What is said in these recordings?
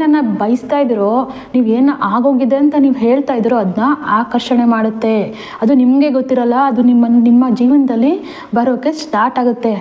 ನನ್ನ ಬಯಸ್ತಾ ಇದ್ರು ನೀವು ಏನು ಆಗೋಗಿದೆ ಅಂತ ನೀವು ಹೇಳ್ತಾ ಇದ್ದೀರೋ ಅದನ್ನ ಆಕರ್ಷಣೆ ಮಾಡುತ್ತೆ. ಅದು ನಿಮಗೆ ಗೊತ್ತಿರಲ್ಲ, ಅದು ನಿಮ್ಮ ನಿಮ್ಮ ಜೀವನದಲ್ಲಿ ಬರೋಕ್ಕೆ ಸ್ಟಾರ್ಟ್ ಆಗುತ್ತೆ.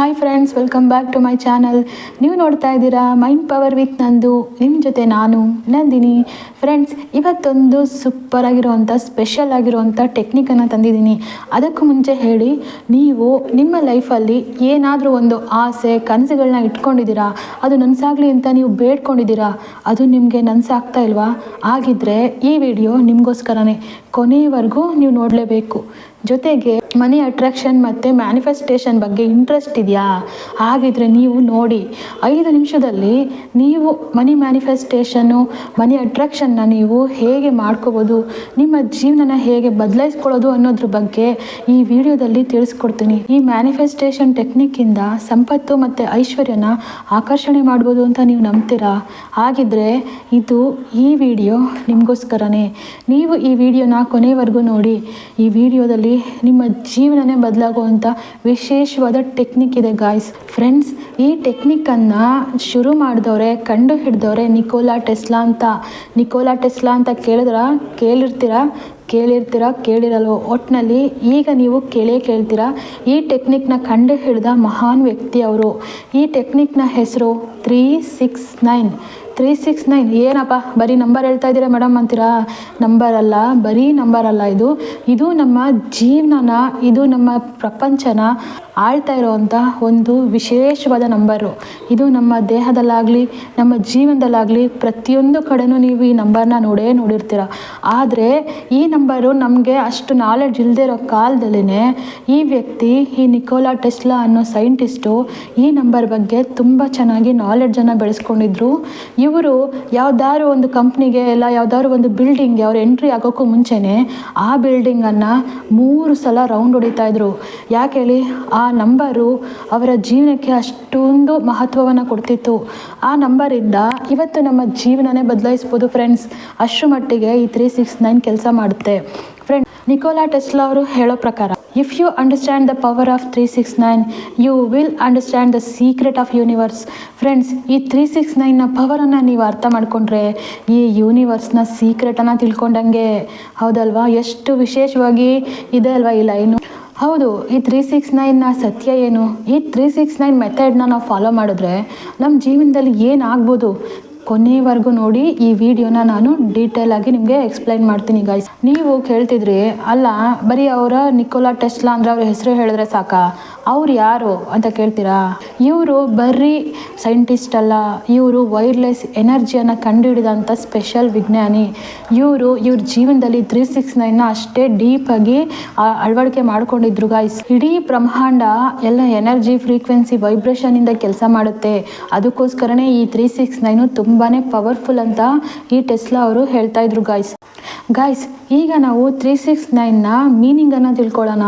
Hi friends welcome back to my channel ನೀವು ನೋಡ್ತಾ ಇದ್ದೀರಾ ಮೈಂಡ್ ಪವರ್ ವಿತ್ ನಂದು. ನಿಮ್ಮ ಜೊತೆ ನಾನು, ನಂದಿನಿ. ಫ್ರೆಂಡ್ಸ್ ಇವತ್ತೊಂದು ಸೂಪರ್ ಆಗಿರುವಂಥ ಸ್ಪೆಷಲ್ ಆಗಿರುವಂಥ ಟೆಕ್ನಿಕನ್ನು ತಂದಿದ್ದೀನಿ. ಅದಕ್ಕೂ ಮುಂಚೆ ಹೇಳಿ, ನೀವು ನಿಮ್ಮ ಲೈಫಲ್ಲಿ ಏನಾದರೂ ಒಂದು ಆಸೆ ಕನಸುಗಳನ್ನ ಇಟ್ಕೊಂಡಿದ್ದೀರಾ? ಅದು ನನಸಾಗಲಿ ಅಂತ ನೀವು ಬೇಡ್ಕೊಂಡಿದ್ದೀರಾ? ಅದು ನಿಮಗೆ ನನಸಾಗ್ತಾ ಇಲ್ವಾ? ಆಗಿದ್ದರೆ ಈ ವಿಡಿಯೋ ನಿಮಗೋಸ್ಕರನೇ ಕೊನೆಯವರೆಗೂ ನೀವು ನೋಡಲೇಬೇಕು. ಜೊತೆಗೆ ಮನಿ ಅಟ್ರಾಕ್ಷನ್ ಮತ್ತು ಮ್ಯಾನಿಫೆಸ್ಟೇಷನ್ ಬಗ್ಗೆ ಇಂಟ್ರೆಸ್ಟ್ ಇದೆಯಾ? ಹಾಗಿದ್ರೆ ನೀವು ನೋಡಿ, ಐದು ನಿಮಿಷದಲ್ಲಿ ನೀವು ಮನಿ ಮ್ಯಾನಿಫೆಸ್ಟೇಷನ್ನು ಮನಿ ಅಟ್ರಾಕ್ಷನ್ನ ನೀವು ಹೇಗೆ ಮಾಡ್ಕೋಬೋದು, ನಿಮ್ಮ ಜೀವನನ ಹೇಗೆ ಬದಲಾಯಿಸ್ಕೊಳ್ಳೋದು ಅನ್ನೋದ್ರ ಬಗ್ಗೆ ಈ ವಿಡಿಯೋದಲ್ಲಿ ತಿಳಿಸ್ಕೊಡ್ತೀನಿ. ಈ ಮ್ಯಾನಿಫೆಸ್ಟೇಷನ್ ಟೆಕ್ನಿಕ್ಕಿಂದ ಸಂಪತ್ತು ಮತ್ತು ಐಶ್ವರ್ಯನ ಆಕರ್ಷಣೆ ಮಾಡ್ಬೋದು ಅಂತ ನೀವು ನಂಬ್ತೀರಾ? ಹಾಗಿದ್ರೆ ಇದು ಈ ವಿಡಿಯೋ ನಿಮಗೋಸ್ಕರನೇ. ನೀವು ಈ ವಿಡಿಯೋನ ಕೊನೆವರೆಗೂ ನೋಡಿ, ಈ ವಿಡಿಯೋದಲ್ಲಿ ನಿಮ್ಮ ಜೀವನನೇ ಬದಲಾಗುವಂಥ ವಿಶೇಷವಾದ ಟೆಕ್ನಿಕ್ ಇದೆ ಗಾಯ್ಸ್ ಫ್ರೆಂಡ್ಸ್ ಈ ಟೆಕ್ನಿಕ್ಕನ್ನು ಶುರು ಮಾಡಿದವ್ರೆ ಕಂಡು ಹಿಡಿದವ್ರೆ ನಿಕೋಲಾ ಟೆಸ್ಲಾ ಅಂತ. ನಿಕೋಲಾ ಟೆಸ್ಲಾ ಅಂತ ಕೇಳಿದ್ರ, ಕೇಳಿರ್ತೀರಾ? ಕೇಳಿರ್ತೀರ? ಕೇಳಿರಲ್ವೋ? ಒಟ್ಟಿನಲ್ಲಿ ಈಗ ನೀವು ಕೇಳೇ ಕೇಳ್ತೀರಾ, ಈ ಟೆಕ್ನಿಕ್ನ ಕಂಡು ಹಿಡಿದ ಮಹಾನ್ ವ್ಯಕ್ತಿ ಅವರು ಈ ಟೆಕ್ನಿಕ್ನ ಹೆಸರು three six nine three six nine ಏನಪ್ಪ? ಬರೀ ನಂಬರ್ ಹೇಳ್ತಾ ಇದ್ದೀರಾ ಮೇಡಮ್ ಅಂತೀರಾ? ನಂಬರ್ ಅಲ್ಲ, ಬರೀ ನಂಬರ್ ಅಲ್ಲ ಇದು. ಇದು ನಮ್ಮ ಜೀವನನ, ಇದು ನಮ್ಮ ಪ್ರಪಂಚನ ಆಳ್ತಾ ಇರೋವಂಥ ಒಂದು ವಿಶೇಷವಾದ ನಂಬರು ಇದು ನಮ್ಮ ದೇಹದಲ್ಲಾಗಲಿ, ನಮ್ಮ ಜೀವನದಲ್ಲಾಗಲಿ ಪ್ರತಿಯೊಂದು ಕಡೆನೂ ನೀವು ಈ ನಂಬರ್ನ ನೋಡೇ ನೋಡಿರ್ತೀರ. ಆದರೆ ಈ ನಂಬರು ನಮಗೆ ಅಷ್ಟು ನಾಲೆಡ್ಜ್ ಇಲ್ಲದೆ ಇರೋ ಕಾಲದಲ್ಲೇ ಈ ವ್ಯಕ್ತಿ, ಈ ನಿಕೋಲಾ ಟೆಸ್ಲಾ ಅನ್ನೋ ಸೈಂಟಿಸ್ಟು ಈ ನಂಬರ್ ಬಗ್ಗೆ ತುಂಬ ಚೆನ್ನಾಗಿ ನಾಲೆಡ್ಜನ್ನು ಬೆಳೆಸ್ಕೊಂಡಿದ್ರು. ಇವರು ಯಾವ್ದಾದ್ರು ಒಂದು ಕಂಪ್ನಿಗೆ ಇಲ್ಲ ಯಾವ್ದಾದ್ರು ಒಂದು ಬಿಲ್ಡಿಂಗ್ಗೆ ಅವ್ರು ಎಂಟ್ರಿ ಆಗೋಕ್ಕೂ ಮುಂಚೆನೇ ಆ ಬಿಲ್ಡಿಂಗನ್ನು ಮೂರು ಸಲ ರೌಂಡ್ ಹೊಡಿತಾ ಇದ್ರು. ಯಾಕೆ ಹೇಳಿ? ಆ ನಂಬರು ಅವರ ಜೀವನಕ್ಕೆ ಅಷ್ಟೊಂದು ಮಹತ್ವವನ್ನು ಕೊಡ್ತಿತ್ತು. ಆ ನಂಬರಿಂದ ಇವತ್ತು ನಮ್ಮ ಜೀವನನೇ ಬದಲಾಯಿಸ್ಬೋದು ಫ್ರೆಂಡ್ಸ್ ಅಷ್ಟು ಮಟ್ಟಿಗೆ ಈ ತ್ರೀ ಸಿಕ್ಸ್ ನೈನ್ ಕೆಲಸ ಮಾಡುತ್ತೆ. ಫ್ರೆಂಡ್ ನಿಕೋಲಾ ಟೆಸ್ಲಾ ಅವರು ಹೇಳೋ ಪ್ರಕಾರ if you understand the power of three six nine you will understand the secret of universe friends ಈ ತ್ರೀ ಸಿಕ್ಸ್ ನೈನ್ನ ಪವರನ್ನು ನೀವು ಅರ್ಥ ಮಾಡ್ಕೊಂಡ್ರೆ ಈ ಯೂನಿವರ್ಸ್ನ ಸೀಕ್ರೆಟನ್ನು ತಿಳ್ಕೊಂಡಂಗೆ ಹೌದಲ್ವಾ? ಎಷ್ಟು ವಿಶೇಷವಾಗಿ ಇದೆ ಅಲ್ವಾ ಈ ಲೈನು ಹೌದು, ಈ ತ್ರೀ ಸಿಕ್ಸ್ ನೈನ್ನ ಸತ್ಯ ಏನು? ಈ ತ್ರೀ ಸಿಕ್ಸ್ ನೈನ್ ಮೆಥಡ್ನ ನಾವು ಫಾಲೋ ಮಾಡಿದ್ರೆ ನಮ್ಮ ಜೀವನದಲ್ಲಿ ಏನಾಗ್ಬೋದು ಕೊನೆವರೆಗೂ ನೋಡಿ ಈ ವಿಡಿಯೋನ ನಾನು ಡೀಟೇಲ್ ಆಗಿ ನಿಮಗೆ ಎಕ್ಸ್ಪ್ಲೈನ್ ಮಾಡ್ತೀನಿ ಗೈಸ್ ನೀವು ಕೇಳ್ತಿದ್ರಿ, ಅಲ್ಲ, ಬರೀ ಅವರ ನಿಕೋಲಾ ಟೆಸ್ಲಾ ಅಂದ್ರೆ ಅವ್ರ ಹೆಸರು ಹೇಳಿದ್ರೆ ಸಾಕಾ? ಅವ್ರು ಯಾರು ಅಂತ ಕೇಳ್ತೀರಾ? ಇವರು ಬರ್ರಿ ಸೈಂಟಿಸ್ಟ್ ಅಲ್ಲ, ಇವರು ವೈರ್ಲೆಸ್ ಎನರ್ಜಿಯನ್ನು ಕಂಡುಹಿಡಿದಂಥ ಸ್ಪೆಷಲ್ ವಿಜ್ಞಾನಿ. ಇವರು ಇವ್ರ ಜೀವನದಲ್ಲಿ ತ್ರೀ ಸಿಕ್ಸ್ ನೈನ್ನ ಅಷ್ಟೇ ಡೀಪಾಗಿ ಅಳವಡಿಕೆ ಮಾಡ್ಕೊಂಡಿದ್ರು ಗಾಯ್ಸ್ ಇಡೀ ಬ್ರಹ್ಮಾಂಡ ಎಲ್ಲ ಎನರ್ಜಿ ಫ್ರೀಕ್ವೆನ್ಸಿ ವೈಬ್ರೇಷನಿಂದ ಕೆಲಸ ಮಾಡುತ್ತೆ. ಅದಕ್ಕೋಸ್ಕರನೇ ಈ ತ್ರೀ ಸಿಕ್ಸ್ ನೈನು ತುಂಬಾ ಪವರ್ಫುಲ್ ಅಂತ ಈ ಟೆಸ್ಲಾ ಅವರು ಹೇಳ್ತಾ ಇದ್ರು ಗಾಯ್ಸ್ ಗಾಯ್ಸ್ ಈಗ ನಾವು ತ್ರೀ ಸಿಕ್ಸ್ ನೈನ್ನ ಮೀನಿಂಗನ್ನು ತಿಳ್ಕೊಳ್ಳೋಣ.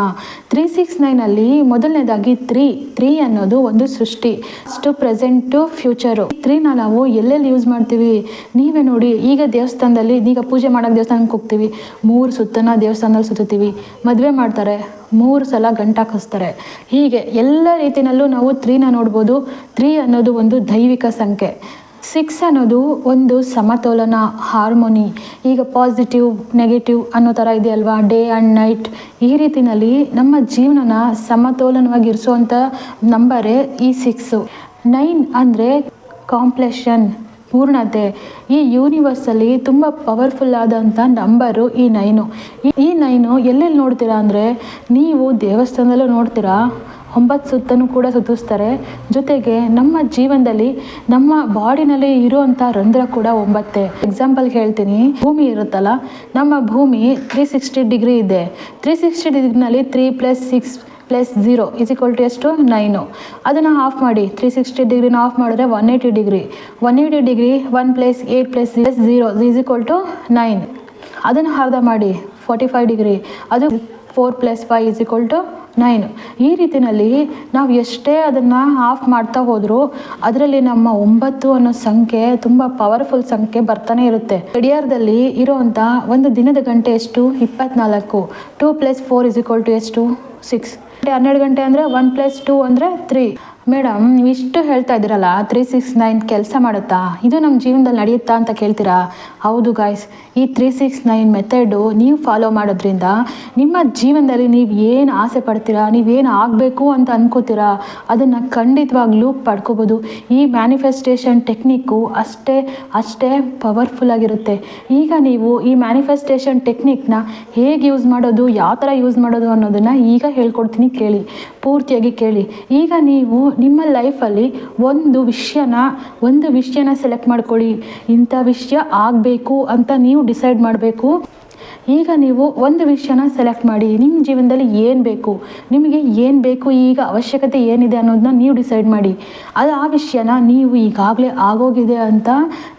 ತ್ರೀ ಸಿಕ್ಸ್ ನೈನಲ್ಲಿ ಮೊದಲನೇದಾಗಿ ತ್ರೀ ತ್ರೀ ಅನ್ನೋದು ಒಂದು ಸೃಷ್ಟಿ. ಅಷ್ಟು ಪ್ರೆಸೆಂಟು ಫ್ಯೂಚರು ತ್ರೀನ ನಾವು ಎಲ್ಲೆಲ್ಲಿ ಯೂಸ್ ಮಾಡ್ತೀವಿ? ನೀವೇ ನೋಡಿ, ಈಗ ದೇವಸ್ಥಾನದಲ್ಲಿ, ಈಗ ಪೂಜೆ ಮಾಡೋಕ್ಕೆ ದೇವಸ್ಥಾನಕ್ಕೆ ಹೋಗ್ತೀವಿ. ಮೂರು ಸುತ್ತನ ದೇವಸ್ಥಾನದಲ್ಲಿ ಸುತ್ತೀವಿ ಮದುವೆ ಮಾಡ್ತಾರೆ. ಮೂರು ಸಲ ಗಂಟ ಹಾಕಿಸ್ತಾರೆ ಹೀಗೆ ಎಲ್ಲ ರೀತಿಯಲ್ಲೂ ನಾವು ತ್ರೀನ ನೋಡ್ಬೋದು. ತ್ರೀ ಅನ್ನೋದು ಒಂದು ದೈವಿಕ ಸಂಖ್ಯೆ. ಸಿಕ್ಸ್ ಅನ್ನೋದು ಒಂದು ಸಮತೋಲನ ಹಾರ್ಮೋನಿ. ಈಗ ಪಾಸಿಟಿವ್ ನೆಗೆಟಿವ್ ಅನ್ನೋ ಥರ ಇದೆಯಲ್ವಾ ಡೇ ಆ್ಯಂಡ್ ನೈಟ್ ಈ ರೀತಿಯಲ್ಲಿ ನಮ್ಮ ಜೀವನನ ಸಮತೋಲನವಾಗಿ ಇರಿಸುವಂಥ ನಂಬರೇ ಈ ಸಿಕ್ಸು ನೈನ್ ಅಂದರೆ ಕಾಂಪ್ಲೆಷನ್ ಪೂರ್ಣತೆ. ಈ ಯೂನಿವರ್ಸಲ್ಲಿ ತುಂಬ ಪವರ್ಫುಲ್ ಆದಂಥ ನಂಬರು ಈ ನೈನು ಈ- ನೈನು ಎಲ್ಲೆಲ್ಲಿ ನೋಡ್ತೀರಾ ಅಂದರೆ, ನೀವು ದೇವಸ್ಥಾನದಲ್ಲೂ ನೋಡ್ತೀರಾ? ಒಂಬತ್ತು ಸುತ್ತನೂ ಕೂಡ ಸುತ್ತಿಸ್ತಾರೆ. ಜೊತೆಗೆ ನಮ್ಮ ಜೀವನದಲ್ಲಿ ನಮ್ಮ ಬಾಡಿನಲ್ಲಿ ಇರುವಂಥ ರಂಧ್ರ ಕೂಡ ಒಂಬತ್ತೆ. ಎಕ್ಸಾಂಪಲ್ ಹೇಳ್ತೀನಿ, ಭೂಮಿ ಇರುತ್ತಲ್ಲ, ನಮ್ಮ ಭೂಮಿ ತ್ರೀ ಸಿಕ್ಸ್ಟಿ ಡಿಗ್ರಿ ಇದೆ. Three sixty ಡಿಗ್ರಿನಲ್ಲಿ three plus six plus zero is equal to ಎಷ್ಟು? ನೈನು ಅದನ್ನು ಆಫ್ ಮಾಡಿ ತ್ರೀ ಸಿಕ್ಸ್ಟಿ ಡಿಗ್ರಿನ ಆಫ್ ಮಾಡಿದ್ರೆ one eighty degree one eighty degree one plus eight plus plus zero is equal to nine ಅದನ್ನು ಅರ್ಧ ಮಾಡಿ forty five degree ಅದು four plus five is equal to nine. ಈ ರೀತಿಯಲ್ಲಿ ನಾವು ಎಷ್ಟೇ ಅದನ್ನು ಆಫ್ ಮಾಡ್ತಾ ಹೋದರೂ ಅದರಲ್ಲಿ ನಮ್ಮ ಒಂಬತ್ತು ಅನ್ನೋ ಸಂಖ್ಯೆ ತುಂಬ ಪವರ್ಫುಲ್ ಸಂಖ್ಯೆ ಬರ್ತಾನೆ ಇರುತ್ತೆ. ಗಡಿಯಾರದಲ್ಲಿ ಇರೋವಂಥ ಒಂದು ದಿನದ ಗಂಟೆ ಎಷ್ಟು? ಇಪ್ಪತ್ನಾಲ್ಕು. Two plus four is equal to ಎಷ್ಟು? ಸಿಕ್ಸ್ ಹನ್ನೆರಡು ಗಂಟೆ ಅಂದರೆ ಒನ್ ಪ್ಲಸ್ ಟೂ ಅಂದರೆ ತ್ರೀ ಮೇಡಮ್, ನೀವು ಇಷ್ಟು ಹೇಳ್ತಾ ಇದ್ದೀರಲ್ಲ ತ್ರೀ ಸಿಕ್ಸ್ ನೈನ್ ಕೆಲಸ ಮಾಡುತ್ತಾ? ಇದು ನಮ್ಮ ಜೀವನದಲ್ಲಿ ನಡೆಯುತ್ತಾ ಅಂತ ಕೇಳ್ತೀರಾ? ಹೌದು ಗಾಯ್ಸ್ ಈ ತ್ರೀ ಸಿಕ್ಸ್ ನೈನ್ ಮೆಥಡು ನೀವು ಫಾಲೋ ಮಾಡೋದ್ರಿಂದ ನಿಮ್ಮ ಜೀವನದಲ್ಲಿ ನೀವು ಏನು ಆಸೆ ಪಡ್ತೀರಾ ನೀವೇನು ಆಗಬೇಕು ಅಂತ ಅನ್ಕೋತೀರಾ, ಅದನ್ನು ಖಂಡಿತವಾಗ್ಲೂ ಪಡ್ಕೋಬೋದು. ಈ ಮ್ಯಾನಿಫೆಸ್ಟೇಷನ್ ಟೆಕ್ನಿಕ್ಕು ಅಷ್ಟೇ ಅಷ್ಟೇ ಪವರ್ಫುಲ್ ಆಗಿರುತ್ತೆ. ಈಗ ನೀವು ಈ ಮ್ಯಾನಿಫೆಸ್ಟೇಷನ್ ಟೆಕ್ನಿಕ್ನ ಹೇಗೆ ಯೂಸ್ ಮಾಡೋದು, ಯಾವ ಥರ ಯೂಸ್ ಮಾಡೋದು ಅನ್ನೋದನ್ನು ಈಗ ಹೇಳ್ಕೊಡ್ತೀನಿ ಕೇಳಿ, ಪೂರ್ತಿಯಾಗಿ ಕೇಳಿ. ಈಗ ನೀವು ನಿಮ್ಮ ಲೈಫಲ್ಲಿ ಒಂದು ವಿಷಯನ ಒಂದು ವಿಷಯನ ಸೆಲೆಕ್ಟ್ ಮಾಡ್ಕೊಳ್ಳಿ. ಇಂಥ ವಿಷಯ ಆಗಬೇಕು ಅಂತ ನೀವು ಡಿಸೈಡ್ ಮಾಡಬೇಕು. ಈಗ ನೀವು ಒಂದು ವಿಷಯನ ಸೆಲೆಕ್ಟ್ ಮಾಡಿ ನಿಮ್ಮ ಜೀವನದಲ್ಲಿ ಏನು ಬೇಕು, ನಿಮಗೆ ಏನು ಬೇಕು ಈಗ, ಅವಶ್ಯಕತೆ ಏನಿದೆ ಅನ್ನೋದನ್ನ ನೀವು ಡಿಸೈಡ್ ಮಾಡಿ. ಅದು ಆ ವಿಷಯನ ನೀವು ಈಗಾಗಲೇ ಆಗೋಗಿದೆ ಅಂತ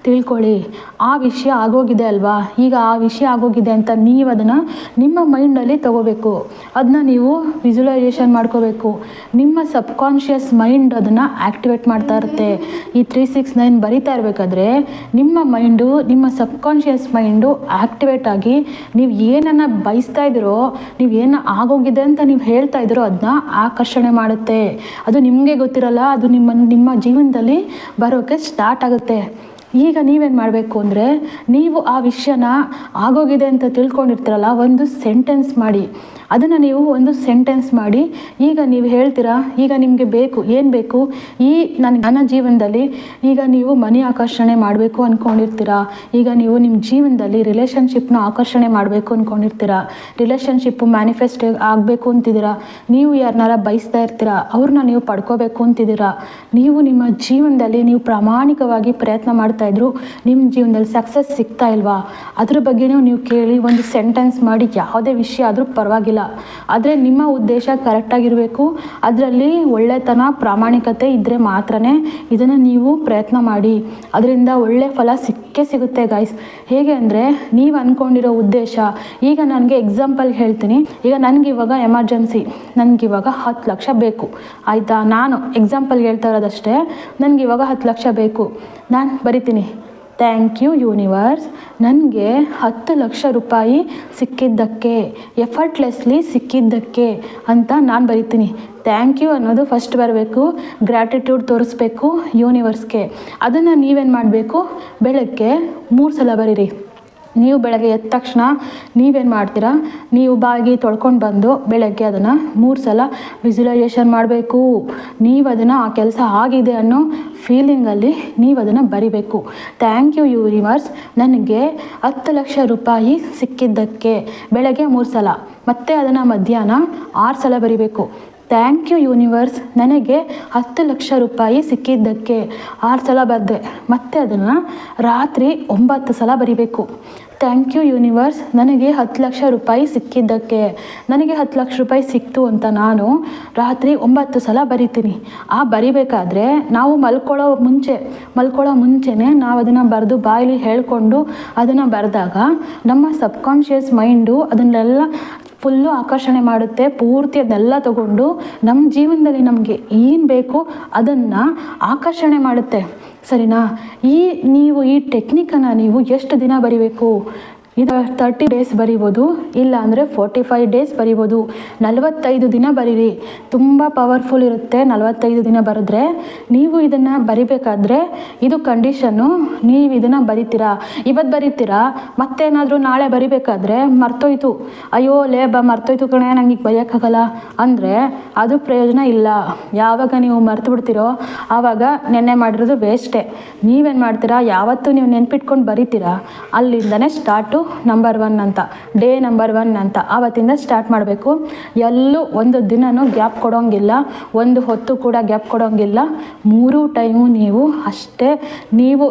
ತಿಳ್ಕೊಳ್ಳಿ. ಆ ವಿಷಯ ಆಗೋಗಿದೆ ಅಲ್ವಾ? ಈಗ ಆ ವಿಷಯ ಆಗೋಗಿದೆ ಅಂತ ನೀವು ಅದನ್ನು ನಿಮ್ಮ ಮೈಂಡಲ್ಲಿ ತಗೋಬೇಕು. ಅದನ್ನ ನೀವು ವಿಜುವಲೈಸೇಷನ್ ಮಾಡ್ಕೋಬೇಕು. ನಿಮ್ಮ ಸಬ್ಕಾನ್ಷಿಯಸ್ ಮೈಂಡ್ ಅದನ್ನು ಆ್ಯಕ್ಟಿವೇಟ್ ಮಾಡ್ತಾ ಇರುತ್ತೆ. ಈ ತ್ರೀ ಸಿಕ್ಸ್ ನೈನ್ ಬರಿತಾ ಇರಬೇಕಾದ್ರೆ ನಿಮ್ಮ ಮೈಂಡು ನಿಮ್ಮ ಸಬ್ಕಾನ್ಷಿಯಸ್ ಮೈಂಡು ಆ್ಯಕ್ಟಿವೇಟ್ ಆಗಿ ನೀವು ಏನನ್ನು ಬಯಸ್ತಾ ಇದ್ದೀರೋ, ನೀವು ಏನು ಆಗೋಗಿದೆ ಅಂತ ನೀವು ಹೇಳ್ತಾ ಇದ್ದೀರೋ ಅದನ್ನ ಆಕರ್ಷಣೆ ಮಾಡುತ್ತೆ. ಅದು ನಿಮಗೆ ಗೊತ್ತಿರಲ್ಲ, ಅದು ನಿಮ್ಮ ನಿಮ್ಮ ಜೀವನದಲ್ಲಿ ಬರೋಕ್ಕೆ ಸ್ಟಾರ್ಟ್ ಆಗುತ್ತೆ. ಈಗ ನೀವೇನು ಮಾಡಬೇಕು ಅಂದರೆ, ನೀವು ಆ ವಿಷಯನ ಆಗೋಗಿದೆ ಅಂತ ತಿಳ್ಕೊಂಡಿರ್ತೀರಲ್ಲ, ಒಂದು ಸೆಂಟೆನ್ಸ್ ಮಾಡಿ. ಅದನ್ನು ನೀವು ಒಂದು ಸೆಂಟೆನ್ಸ್ ಮಾಡಿ, ಈಗ ನೀವು ಹೇಳ್ತೀರಾ, ಈಗ ನಿಮಗೆ ಬೇಕು, ಏನು ಬೇಕು? ಈ ನನ್ನ ನನ್ನ ಜೀವನದಲ್ಲಿ ಈಗ ನೀವು ಮನಿ ಆಕರ್ಷಣೆ ಮಾಡಬೇಕು ಅಂದ್ಕೊಂಡಿರ್ತೀರಾ ಈಗ ನೀವು ನಿಮ್ಮ ಜೀವನದಲ್ಲಿ ರಿಲೇಷನ್ಶಿಪ್ನ ಆಕರ್ಷಣೆ ಮಾಡಬೇಕು ಅಂದ್ಕೊಂಡಿರ್ತೀರಾ ರಿಲೇಷನ್ಶಿಪ್ಪು ಮ್ಯಾನಿಫೆಸ್ಟ್ ಆಗಬೇಕು ಅಂತಿದ್ದೀರಾ? ನೀವು ಯಾರನ್ನಾರ ಬಯಸ್ತಾ ಇರ್ತೀರಾ? ಅವ್ರನ್ನ ನೀವು ಪಡ್ಕೋಬೇಕು ಅಂತಿದ್ದೀರಾ? ನೀವು ನಿಮ್ಮ ಜೀವನದಲ್ಲಿ ನೀವು ಪ್ರಾಮಾಣಿಕವಾಗಿ ಪ್ರಯತ್ನ ಮಾಡ್ತಾ ಇದ್ರು ನಿಮ್ಮ ಜೀವನದಲ್ಲಿ ಸಕ್ಸಸ್ ಸಿಗ್ತಾ ಇಲ್ವಾ? ಅದ್ರ ಬಗ್ಗೆನೂ ನೀವು ಕೇಳಿ ಒಂದು ಸೆಂಟೆನ್ಸ್ ಮಾಡಿ, ಯಾವುದೇ ವಿಷಯ ಆದರೂ ಪರವಾಗಿಲ್ಲ. ಆದರೆ ನಿಮ್ಮ ಉದ್ದೇಶ ಕರೆಕ್ಟಾಗಿರಬೇಕು ಅದರಲ್ಲಿ ಒಳ್ಳೆತನ, ಪ್ರಾಮಾಣಿಕತೆ ಇದ್ದರೆ ಮಾತ್ರನೇ ಇದನ್ನು ನೀವು ಪ್ರಯತ್ನ ಮಾಡಿ. ಅದರಿಂದ ಒಳ್ಳೆ ಫಲ ಸಿಕ್ಕೇ ಸಿಗುತ್ತೆ ಗಾಯ್ಸ್ ಹೇಗೆ ಅಂದರೆ ನೀವು ಅಂದ್ಕೊಂಡಿರೋ ಉದ್ದೇಶ, ಈಗ ನನಗೆ ಎಕ್ಸಾಂಪಲ್ ಹೇಳ್ತೀನಿ. ಈಗ ನನಗೆ ಇವಾಗ ಎಮರ್ಜೆನ್ಸಿ ನನಗಿವಾಗ ಹತ್ತು ಲಕ್ಷ ಬೇಕು. ಆಯಿತಾ? ನಾನು ಎಕ್ಸಾಂಪಲ್ ಹೇಳ್ತಾ ಇರೋದಷ್ಟೇ. ನನಗೆ ಇವಾಗ ಹತ್ತು ಲಕ್ಷ ಬೇಕು. ನಾನು ಬರಿತೀನಿ. ಥ್ಯಾಂಕ್ ಯು ಯೂನಿವರ್ಸ್ ನನಗೆ ಹತ್ತು ಲಕ್ಷ ರೂಪಾಯಿ ಸಿಕ್ಕಿದ್ದಕ್ಕೆ ಎಫರ್ಟ್ಲೆಸ್ಲಿ ಸಿಕ್ಕಿದ್ದಕ್ಕೆ ಅಂತ ನಾನು ಬರಿತೀನಿ. ಥ್ಯಾಂಕ್ ಯು ಅನ್ನೋದು ಫಸ್ಟ್ ಬರಬೇಕು. ಗ್ರ್ಯಾಟಿಟ್ಯೂಡ್ ತೋರಿಸ್ಬೇಕು ಯೂನಿವರ್ಸ್ಗೆ ಅದನ್ನು ನೀವೇನು ಮಾಡಬೇಕು? ಬೆಳಗ್ಗೆ ಮೂರು ಸಲ ಬರೀರಿ. ನೀವು ಬೆಳಗ್ಗೆ ಎದ್ದ ತಕ್ಷಣ ನೀವೇನು ಮಾಡ್ತೀರಾ? ನೀವು ಬಾಗಿ ತೊಳ್ಕೊಂಡು ಬಂದು ಬೆಳಗ್ಗೆ ಅದನ್ನು ಮೂರು ಸಲ ವಿಜುವಲೈಸೇಷನ್ ಮಾಡಬೇಕು. ನೀವು ಅದನ್ನು ಆ ಕೆಲಸ ಆಗಿದೆ ಅನ್ನೋ ಫೀಲಿಂಗಲ್ಲಿ ನೀವು ಅದನ್ನು ಬರಿಬೇಕು. ಥ್ಯಾಂಕ್ ಯು ಯೂನಿವರ್ಸ್ ನನಗೆ ಹತ್ತು ಲಕ್ಷ ರೂಪಾಯಿ ಸಿಕ್ಕಿದ್ದಕ್ಕೆ ಬೆಳಗ್ಗೆ ಮೂರು ಸಲ, ಮತ್ತೆ ಅದನ್ನು ಮಧ್ಯಾಹ್ನ ಆರು ಸಲ ಬರಿಬೇಕು. Thank you universe. ನನಗೆ ಹತ್ತು ಲಕ್ಷ ರೂಪಾಯಿ ಸಿಕ್ಕಿದ್ದಕ್ಕೆ ಆರು ಸಲ ಬರೆದೆ. ಮತ್ತೆ ಅದನ್ನು ರಾತ್ರಿ ಒಂಬತ್ತು ಸಲ ಬರಿಬೇಕು. Thank you universe. ನನಗೆ ಹತ್ತು ಲಕ್ಷ ರೂಪಾಯಿ ಸಿಕ್ಕಿದ್ದಕ್ಕೆ ನನಗೆ ಹತ್ತು ಲಕ್ಷ ರೂಪಾಯಿ ಸಿಕ್ತು ಅಂತ ನಾನು ರಾತ್ರಿ ಒಂಬತ್ತು ಸಲ ಬರಿತೀನಿ. ಆ ಬರಿಬೇಕಾದ್ರೆ ನಾವು ಮಲ್ಕೊಳ್ಳೋ ಮುಂಚೆ, ಮಲ್ಕೊಳ್ಳೋ ಮುಂಚೆನೇ ನಾವು ಅದನ್ನು ಬರೆದು ಬಾಯಲ್ಲಿ ಹೇಳಿಕೊಂಡು ಅದನ್ನು ಬರೆದಾಗ ನಮ್ಮ ಸಬ್ಕಾನ್ಷಿಯಸ್ ಮೈಂಡು ಅದನ್ನೆಲ್ಲ ಫುಲ್ಲು ಆಕರ್ಷಣೆ ಮಾಡುತ್ತೆ, ಪೂರ್ತಿ ಅದನ್ನೆಲ್ಲ ತಗೊಂಡು ನಮ್ಮ ಜೀವನದಲ್ಲಿ ನಮಗೆ ಏನು ಬೇಕು ಅದನ್ನು ಆಕರ್ಷಣೆ ಮಾಡುತ್ತೆ. ಸರಿನಾ? ಈ, ನೀವು ಈ ಟೆಕ್ನಿಕನ್ನು ನೀವು ಎಷ್ಟು ದಿನ ಬರಿಬೇಕು? ಇದು ತರ್ಟಿ ಡೇಸ್ ಬರಿಬೋದು, ಇಲ್ಲ ಅಂದರೆ ಫೋರ್ಟಿ ಫೈವ್ ಡೇಸ್ ಬರಿಬೋದು. ನಲವತ್ತೈದು ದಿನ ಬರೀರಿ. ತುಂಬ ಪವರ್ಫುಲ್ ಇರುತ್ತೆ ನಲವತ್ತೈದು ದಿನ ಬರೆದ್ರೆ. ನೀವು ಇದನ್ನು ಬರಿಬೇಕಾದ್ರೆ ಇದು ಕಂಡೀಷನ್ನು ನೀವು ಇದನ್ನು ಬರಿತೀರಾ? ಇವತ್ತು ಬರಿತೀರಾ? ಮತ್ತೇನಾದರೂ ನಾಳೆ ಬರಿಬೇಕಾದ್ರೆ ಮರ್ತೋಯ್ತು. ಅಯ್ಯೋ, ಲೇ ಬ, ಮರ್ತೋಯ್ತು ಕಣೆ ನನಗೆ ಬರೆಯೋಕ್ಕಾಗಲ್ಲ ಅಂದರೆ ಅದು ಪ್ರಯೋಜನ ಇಲ್ಲ. ಯಾವಾಗ ನೀವು ಮರ್ತು ಬಿಡ್ತೀರೋ, ಆವಾಗ ನೆನ್ನೆ ಮಾಡಿರೋದು ವೇಸ್ಟೇ ನೀವೇನು ಮಾಡ್ತೀರಾ? ಯಾವತ್ತು ನೀವು ನೆನ್ಪಿಟ್ಕೊಂಡು ಬರಿತೀರಾ? ಅಲ್ಲಿಂದನೇ ಸ್ಟಾರ್ಟು ನಂಬರ್ ಒನ್ ಅಂತ ಡೇ ನಂಬರ್ ಒನ್ ಅಂತ ಆವತ್ತಿಂದ ಸ್ಟಾರ್ಟ್ ಮಾಡಬೇಕು. ಎಲ್ಲೂ ಒಂದು ದಿನವೂ ಗ್ಯಾಪ್ ಕೊಡೋಂಗಿಲ್ಲ, ಒಂದು ಹೊತ್ತು ಕೂಡ ಗ್ಯಾಪ್ ಕೊಡೋಂಗಿಲ್ಲ. ಮೂರು ಟೈಮು ನೀವು ಅಷ್ಟೇ, ನೀವು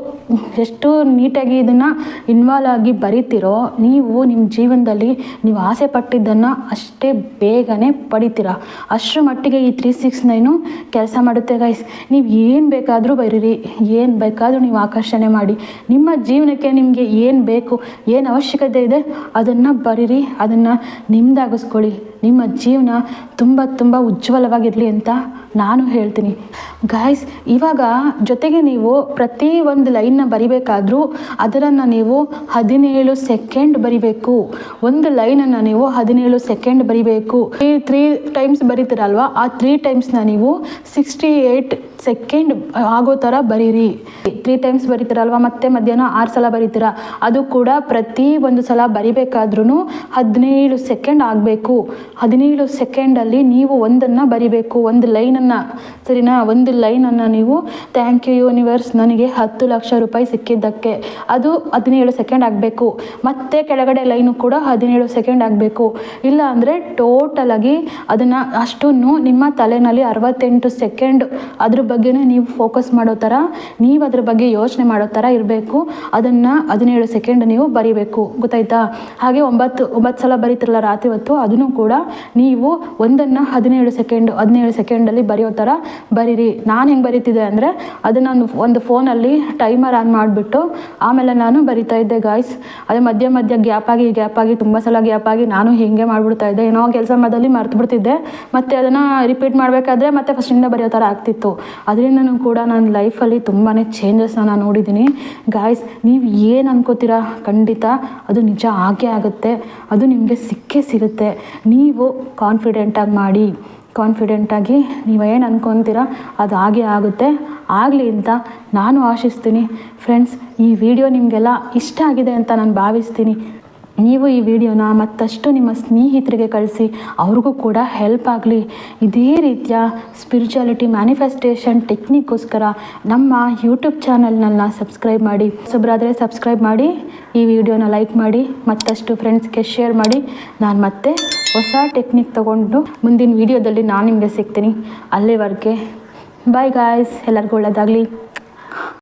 ಎಷ್ಟು ನೀಟಾಗಿ ಇದನ್ನು ಇನ್ವಾಲ್ವ್ ಆಗಿ ಬರಿತೀರೋ, ನೀವು ನಿಮ್ಮ ಜೀವನದಲ್ಲಿ ನೀವು ಆಸೆ ಪಟ್ಟಿದ್ದನ್ನು ಅಷ್ಟೇ ಬೇಗನೆ ಪಡಿತೀರ. ಅಷ್ಟರ ಮಟ್ಟಿಗೆ ಈ ತ್ರೀ ಸಿಕ್ಸ್ ನೈನು ಕೆಲಸ ಮಾಡುತ್ತೆ ಗೈಸ್ ನೀವು ಏನು ಬೇಕಾದರೂ ಬರೀರಿ, ಏನು ಬೇಕಾದರೂ ನೀವು ಆಕರ್ಷಣೆ ಮಾಡಿ. ನಿಮ್ಮ ಜೀವನಕ್ಕೆ ನಿಮಗೆ ಏನು ಬೇಕು, ಏನು ಅವಶ್ಯಕತೆ ಇದೆ ಅದನ್ನು ಬರೀರಿ ಅದನ್ನು ನಿಮ್ಮದಾಗಿಸ್ಕೊಳ್ಳಿ ನಿಮ್ಮ ಜೀವನ ತುಂಬ ತುಂಬ ಉಜ್ವಲವಾಗಿರಲಿ ಅಂತ ನಾನು ಹೇಳ್ತೀನಿ. ಗಾಯ್ಸ್ ಇವಾಗ ಜೊತೆಗೆ ನೀವು ಪ್ರತಿ ಒಂದು ಲೈನ್ನ ಬರಿಬೇಕಾದ್ರೂ ಅದರನ್ನು ನೀವು ಹದಿನೇಳು ಸೆಕೆಂಡ್ ಬರಿಬೇಕು. ಒಂದು ಲೈನನ್ನು ನೀವು ಹದಿನೇಳು ಸೆಕೆಂಡ್ ಬರಿಬೇಕು. ಈ ತ್ರೀ ಟೈಮ್ಸ್ ಬರೀತೀರಲ್ವ? ಆ ತ್ರೀ ಟೈಮ್ಸ್ನ ನೀವು ಸಿಕ್ಸ್ಟಿ ಏಯ್ಟ್ ಸೆಕೆಂಡ್ ಆಗೋ ಥರ ಬರೀರಿ. ತ್ರೀ ಟೈಮ್ಸ್ ಬರೀತೀರಲ್ವ? ಮತ್ತೆ ಮಧ್ಯಾಹ್ನ ಆರು ಸಲ ಬರೀತೀರ? ಅದು ಕೂಡ ಪ್ರತಿ ಒಂದು ಸಲ ಬರಿಬೇಕಾದ್ರೂ ಹದಿನೇಳು ಸೆಕೆಂಡ್ ಆಗಬೇಕು. ಹದಿನೇಳು ಸೆಕೆಂಡಲ್ಲಿ ನೀವು ಒಂದನ್ನು ಬರಿಬೇಕು. ಒಂದು ಲೈನನ್ನು ಸರಿನಾ? ಒಂದು ಲೈನನ್ನು ನೀವು. ಥ್ಯಾಂಕ್ ಯು ಯೂನಿವರ್ಸ್ ನನಗೆ ಹತ್ತು ಲಕ್ಷ ರೂಪಾಯಿ ಸಿಕ್ಕಿದ್ದಕ್ಕೆ. ಅದು ಹದಿನೇಳು ಸೆಕೆಂಡ್ ಆಗಬೇಕು. ಮತ್ತೆ ಕೆಳಗಡೆ ಲೈನು ಕೂಡ ಹದಿನೇಳು ಸೆಕೆಂಡ್ ಆಗಬೇಕು. ಇಲ್ಲ ಅಂದರೆ ಟೋಟಲಾಗಿ ಅದನ್ನು ಅಷ್ಟನ್ನು ನಿಮ್ಮ ತಲೆನಲ್ಲಿ ಅರವತ್ತೆಂಟು ಸೆಕೆಂಡ್ ಅದ್ರ ಬಗ್ಗೆನೇ ನೀವು ಫೋಕಸ್ ಮಾಡೋ ಥರ, ನೀವು ಅದ್ರ ಬಗ್ಗೆ ಯೋಚನೆ ಮಾಡೋ ಥರ ಇರಬೇಕು. ಅದನ್ನು ಹದಿನೇಳು ಸೆಕೆಂಡ್ ನೀವು ಬರಿಬೇಕು. ಗೊತ್ತಾಯ್ತಾ? ಹಾಗೆ ಒಂಬತ್ತು ಒಂಬತ್ತು ಸಲ ಬರೀತಿರಲ್ಲ ರಾತ್ರಿ ಹೊತ್ತು, ಅದನ್ನು ಕೂಡ ನೀವು ಒಂದನ್ನು ಹದಿನೇಳು ಸೆಕೆಂಡ್ ಹದಿನೇಳು ಸೆಕೆಂಡಲ್ಲಿ ಬರೆಯೋ ಥರ ಬರೀರಿ. ನಾನು ಹೆಂಗೆ ಬರೀತಿದ್ದೆ ಅಂದರೆ ಅದನ್ನು ಒಂದು ಫೋನಲ್ಲಿ ಟೈಮರ್ ಆನ್ ಮಾಡಿಬಿಟ್ಟು ಆಮೇಲೆ ನಾನು ಬರಿತಾ ಇದ್ದೆ ಗಾಯ್ಸ್ ಅದೇ ಮಧ್ಯ ಮಧ್ಯ ಗ್ಯಾಪ್ ಆಗಿ ಗ್ಯಾಪ್ ಆಗಿ ತುಂಬ ಸಲ ಗ್ಯಾಪ್ ಆಗಿ ನಾನು ಹೀಗೆ ಮಾಡಿಬಿಡ್ತಾ ಇದ್ದೆ. ಏನೋ ಕೆಲಸ ಮಾಡೋದಲ್ಲಿ ಮರ್ತು ಬಿಡ್ತಿದ್ದೆ. ಮತ್ತು ಅದನ್ನು ರಿಪೀಟ್ ಮಾಡಬೇಕಾದ್ರೆ ಮತ್ತೆ ಫಸ್ಟಿಂದ ಬರೆಯೋ ಥರ ಆಗ್ತಿತ್ತು. ಅದರಿಂದನೂ ಕೂಡ ನನ್ನ ಲೈಫಲ್ಲಿ ತುಂಬಾ ಚೇಂಜಸ್ನ ನಾನು ನೋಡಿದ್ದೀನಿ ಗಾಯ್ಸ್ ನೀವು ಏನು ಅನ್ಕೋತೀರಾ? ಖಂಡಿತ ಅದು ನಿಜ ಆಗೇ ಆಗುತ್ತೆ. ಅದು ನಿಮಗೆ ಸಿಕ್ಕೇ ಸಿಗುತ್ತೆ. ನೀವು ಕಾನ್ಫಿಡೆಂಟಾಗಿ ಮಾಡಿ. ಕಾನ್ಫಿಡೆಂಟಾಗಿ ನೀವು ಏನು ಅಂದ್ಕೊತೀರ ಅದು ಆಗೇ ಆಗುತ್ತೆ. ಆಗಲಿ ಅಂತ ನಾನು ಆಶಿಸ್ತೀನಿ. ಫ್ರೆಂಡ್ಸ್ ಈ ವಿಡಿಯೋ ನಿಮಗೆಲ್ಲ ಇಷ್ಟ ಆಗಿದೆ ಅಂತ ನಾನು ಭಾವಿಸ್ತೀನಿ. ನೀವು ಈ ವಿಡಿಯೋನ ಮತ್ತಷ್ಟು ನಿಮ್ಮ ಸ್ನೇಹಿತರಿಗೆ ಕಳಿಸಿ, ಅವ್ರಿಗೂ ಕೂಡ ಹೆಲ್ಪ್ ಆಗಲಿ. ಇದೇ ರೀತಿಯ ಸ್ಪಿರಿಚುಯಾಲಿಟಿ ಮ್ಯಾನಿಫೆಸ್ಟೇಷನ್ ಟೆಕ್ನಿಕ್ಗೋಸ್ಕರ ನಮ್ಮ ಯೂಟ್ಯೂಬ್ ಚಾನಲ್ನನ್ನ ಸಬ್ಸ್ಕ್ರೈಬ್ ಮಾಡಿ. ಸೊಬ್ಬರಾದರೆ ಸಬ್ಸ್ಕ್ರೈಬ್ ಮಾಡಿ, ಈ ವಿಡಿಯೋನ ಲೈಕ್ ಮಾಡಿ, ಮತ್ತಷ್ಟು ಫ್ರೆಂಡ್ಸ್ಗೆ ಶೇರ್ ಮಾಡಿ. ನಾನು ಮತ್ತೆ ಹೊಸ ಟೆಕ್ನಿಕ್ ತೊಗೊಂಡು ಮುಂದಿನ ವಿಡಿಯೋದಲ್ಲಿ ನಾನು ನಿಮಗೆ ಸಿಗ್ತೀನಿ. ಅಲ್ಲಿವರೆಗೆ ಬಾಯ್ ಗಾಯ್ಸ್ ಎಲ್ಲರಿಗೂ ಒಳ್ಳೆಯದಾಗಲಿ